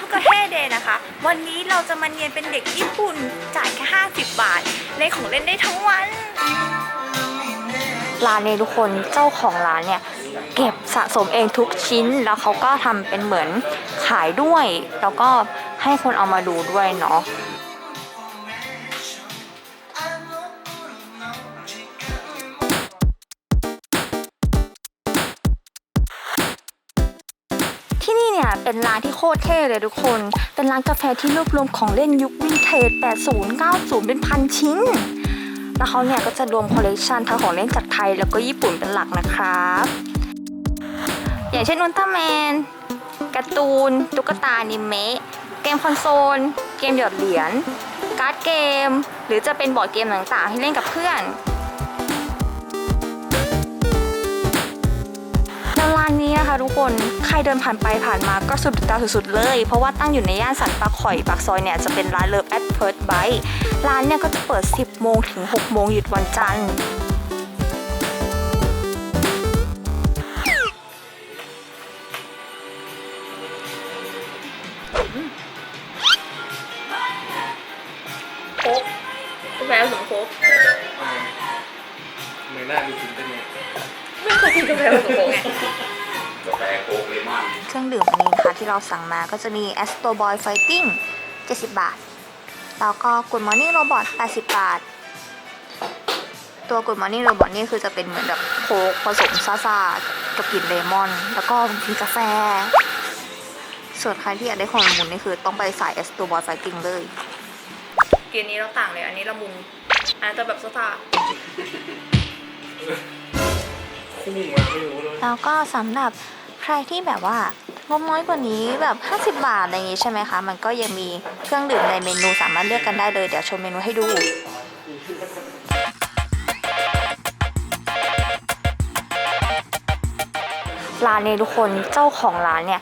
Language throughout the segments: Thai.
พวกกระเทเดย์นะคะ วันนี้เราจะมาเรียนเป็นเด็กญี่ปุ่นจ่ายแค่ 50 บาทเล่นของเล่นได้ทั้งวัน ร้านเนี่ยทุกคนเจ้าของร้านเนี่ย เก็บสะสมเองทุกชิ้นแล้วเขาก็ทำเป็นเหมือนขายด้วย แล้วก็ให้คนเอามาดูด้วยเนาะ เป็นร้านที่โคตรเท่เลยทุกคน เป็นร้านกาแฟที่รวบรวมของเล่นยุควินเทจ80 90 เป็นพันชิ้น แล้วเขาเนี่ยก็จะรวมคอลเลกชันทั้งของเล่นจากไทยแล้วก็ญี่ปุ่นเป็นหลักนะครับ อย่างเช่นอุลตร้าแมนการ์ตูน ตุ๊กตาอนิเมะ เกมคอนโซล เกมหยอดเหรียญ การ์ดเกม หรือจะเป็นบอร์ดเกมต่างๆที่เล่นกับเพื่อน นนี้นะคะทุกคน ใครเดินผ่านไปผ่านมาก็สะดุดตาสุดๆเลย เพราะว่าตั้งอยู่ในย่านสันปะข่อยปากซอยเนี่ยจะเป็นร้านเลิฟแอดเพิร์ดไบร้านเนี่ยก็จะเปิด 10 โมงถึง 6 โมงหยุดวันจันทร์โค้กกาแฟผสมโค้กมือหน้าดูกินได้ไงไม่เคยกินกาแฟผสมโค้กไงกาแฟโค้กเลมอนเครื่องดื่มอันนี้นะคะที่เราสั่งมาก็จะมี Astro Boy Fighting 70 บาท แล้วก็ Good Morning Robot 80 บาท ตัว Good Morning Robot นี่คือจะเป็นเหมือนแบบโค้กผสมซ่าๆกับกลิ่นเลมอน แล้วก็มีกาแฟ ส่วนใครที่อยากได้ของละมุนนี่คือต้องไปสาย Astro Boy Fighting เลยเกมนี้เราต่างเลย อันนี้ละมุนอันนั้นจะแบบซ่าคู่มาไม่รู้เลย แล้วก็สำหรับ ใครที่แบบว่างบน้อยกว่านี้แบบ 50 บาทอะไรอย่างงี้ใช่ไหมคะ มันก็ยังมีเครื่องดื่มในเมนูสามารถเลือกกันได้เลย เดี๋ยวชมเมนูให้ดูร้านเนี่ยทุกคนเจ้าของร้านเนี่ย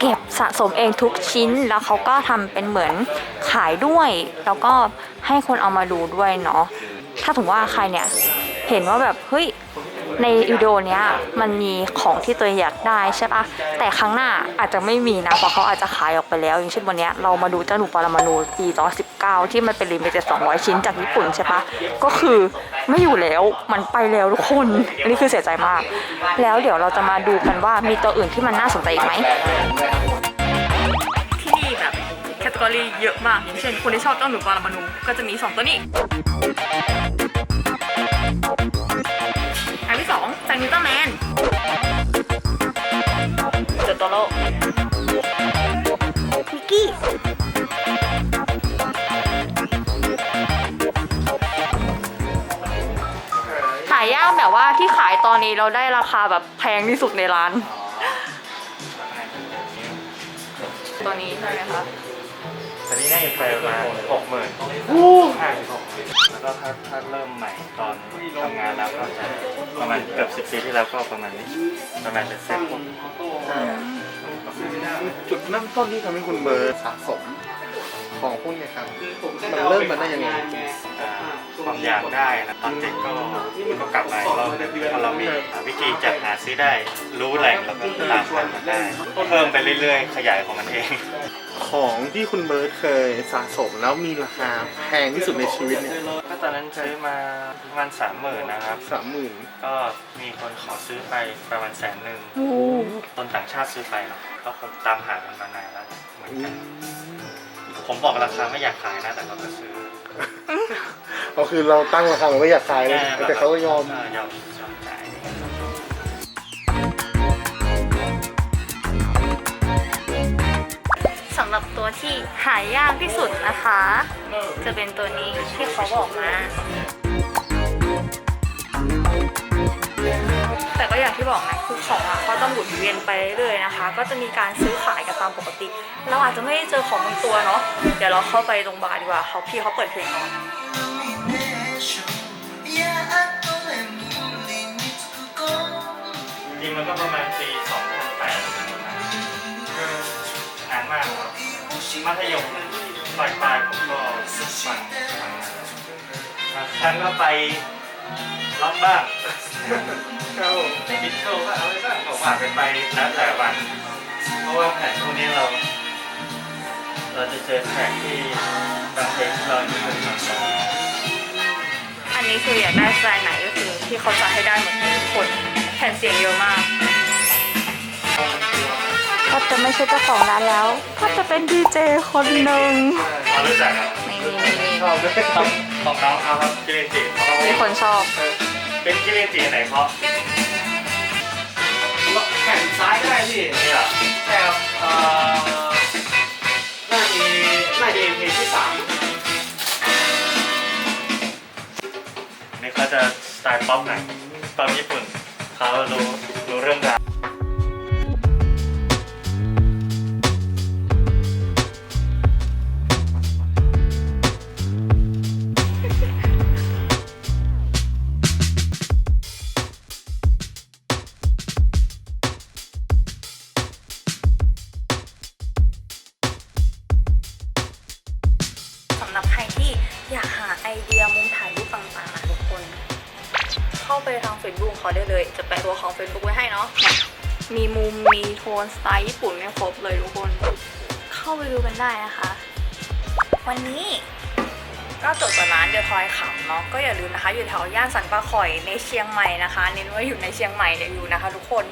เก็บสะสมเองทุกชิ้นแล้วเขาก็ทำเป็นเหมือนขายด้วย แล้วก็ให้คนเอามาดูด้วยเนาะถ้าถึงว่าใครเนี่ยเห็นว่าแบบเฮ้ย ในวิดีโอเนี้ยมันมีของที่ตัวอยากได้ใช่ปะแต่ครั้งหน้าอาจจะไม่มีนะเพราะเขาอาจจะขายออกไปแล้วอย่างเช่นวันนี้เรามาดูเจ้าหนูปรมาณูปี2019 ที่มันเป็นลิมิเต็ด200 ชิ้นจากญี่ปุ่นใช่ปะก็คือไม่อยู่แล้วมันไปแล้วทุกคนอันนี้คือเสียใจมาก แล้วเดี๋ยวเราจะมาดูกันว่ามีตัวอื่นที่มันน่าสนใจอีกไหมที่นี่แบบแคตตากรีเยอะมากอย่างเช่นคนที่ชอบเจ้าหนูปรมาณูก็จะมี 2 ตัวนี้ ที่สองแฟนนิวตันแมนเดอะโตโร่มิกกี้ขายยากแบบว่าที่ขายตอนนี้เราได้ราคาแบบแพงที่สุดในร้าน ตัวนี้ใช่ไหมคะ ตอนนี้น่าจะไปประมาณหกหมื่นห้าสิบหกแล้วก็ถ้าถ้าเริ่มใหม่ตอนทำงานแล้วก็จะประมาณเกือบสิบปีที่แล้วก็ประมาณนี้ประมาณเป็นเซ็ตจุดเริ่มต้นที่ทำให้คุณเบอร์สะสมของพวกเนี้ยครับ มันเริ่มมาได้ยังไงอ่าความอยากได้นะตอนเด็กก็ก็กลับมาอีกรอบหนึ่งพอเรามีวิธีจัดหาซื้อได้ รู้แหล่งแล้วก็ตามหามันได้เพิ่มไปเรื่อยๆ ขยายของมันเอง ของที่คุณเบิร์ตเคยสะสมแล้วมีราคาแพงที่สุดในชีวิตเนี่ยก็ตอนนั้นซื้อมาประมาณสามหมื่นนะครับ สามหมื่นก็มีคนขอซื้อไปประมาณแสนหนึ่งโอ้คนต่างชาติซื้อไปเนาะก็คงตามหามันมานานแล้วเหมือนกันผมบอกราคาไม่อยากขายนะแต่เขาก็ซื้อก็คือเราตั้งราคาเราไม่อยากขายเลยแต่เขาก็ยอม ยอม ตัวที่หายากที่สุดนะคะ จะเป็นตัวนี้ที่เขาบอกมา แต่ก็อย่างที่บอกนะคือของอะเขาต้องหมุนเวียนไปเรื่อยๆนะคะ ก็จะมีการซื้อขายกันตามปกติ เราอาจจะไม่ได้เจอของบางตัวเนาะเดี๋ยวเราเข้าไปตรงบาร์ดีกว่าเขาพี่เขาเปิดเพลงเนาะจริงมันก็ประมาณปีิมัธยมปลายปลายผมก็ฟังฟังครั้งก็ไปล็อกบ้างในบิทเทิลก็อะไรบ้างก็ว่ากันไปแล้วแต่วัน เพราะว่าแผนพวกนี้เรา เราจะเจอแขกที่บางเพลงที่เราอยู่บนหลังสองอันนี้คืออยากได้สไตล์ไหนก็คือที่เขาจะให้ได้หมือนกันทุกคนแผ่นเสียงเยอะมาก ก็จะไม่ใช่เจ้าของร้านแล้วก็จะเป็นดีเจคนหนึ่งเรารู้จักครับนี่นี่นี่ชอบด้วยของของน้องเขาครับกิเลนจิเขามีคนชอบเป็นกิเลนจิไหนเพราะแผ่นซ้ายก็ได้พี่นี่เหรอใช่ครับเอ่อน่ามีน่าจะเป็นเพลงที่สามนี่เขาจะสไตล์ป๊อปหน่อยป๊อปญี่ปุ่นเขารู้รู้เรื่องราว สำหรับใครที่อยากหาไอเดียมุมถ่ายรูปต่างๆนะทุกคน เข้าไปทาง Facebook เขาได้เลย จะแปะตัวของ Facebook ไว้ให้เนาะมีมุมมีโทนสไตล์ญี่ปุ่นเนี่ยครบเลยทุกคน เข้าไปดูกันได้นะคะ วันนี้ก็จบกับร้านเดอะทอยขับเนาะก็อย่าลืมนะคะ อยู่แถวย่านสันปะข่อยในเชียงใหม่นะคะ เน้นว่าอยู่ในเชียงใหม่อยู่นะคะ ทุกคน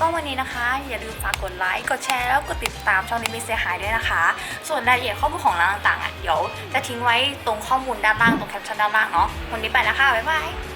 ก็วันนี้นะคะ อย่าลืมฝากกดไลค์กดแชร์แล้วกดติดตามช่องนี้มีเสียหายด้วยนะคะ ส่วนรายละเอียดข้อมูลของร้านต่างๆอะเดี๋ยวจะทิ้งไว้ตรงข้อมูลด้านล่างตรงแคปชั่นด้านล่างเนาะวันนี้ไปแล้วค่ะบ๊ายบาย